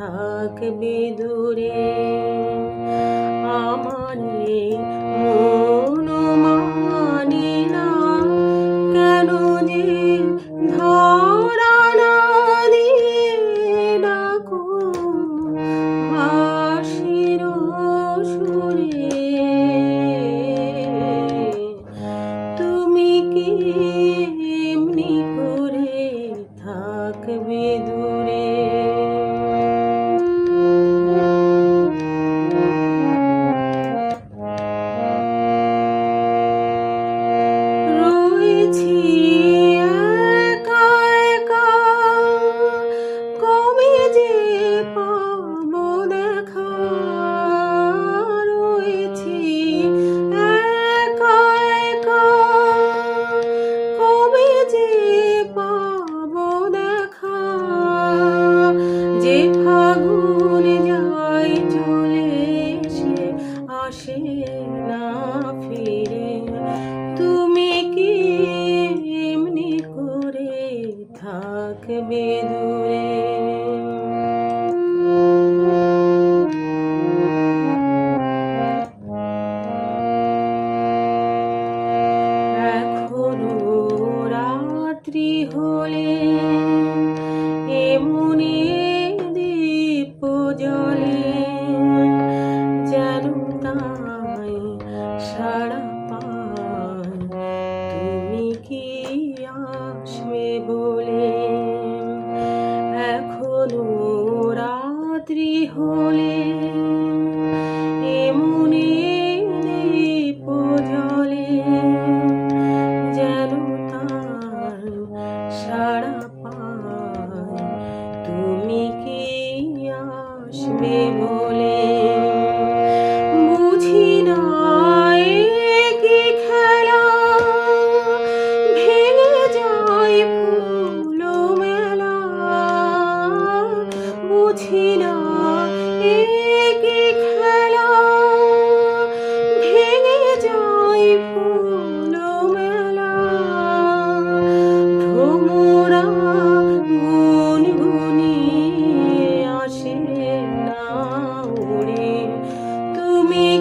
থাকবে দূরে। আমারে মন মানে না, কেন যে ধরা না দিয়ে ডাকো হাসির সুরে। তুমি কি এমনি করে থাকবে যে ঠাকুর যায় চলে সে আসে না ফিরে। তুমি কি এমনি করে থাকবে জলে যেন তাই সারা পায়। কি আসবে বলে এখনও রাত্রি হলে? আসবে বলে। বুঝি না কি খেলা, ভেঙে যায় ফুল মেলা বুঝি না কি খেলা, ভেঙে যায় ফুল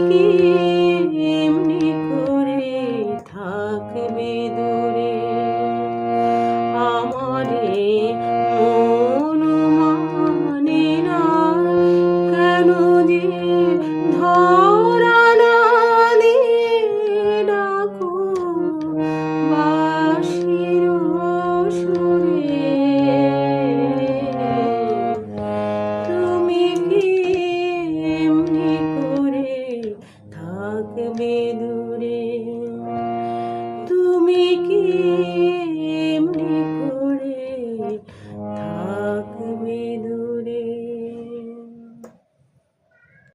তুমি দূরে। তুমি কি?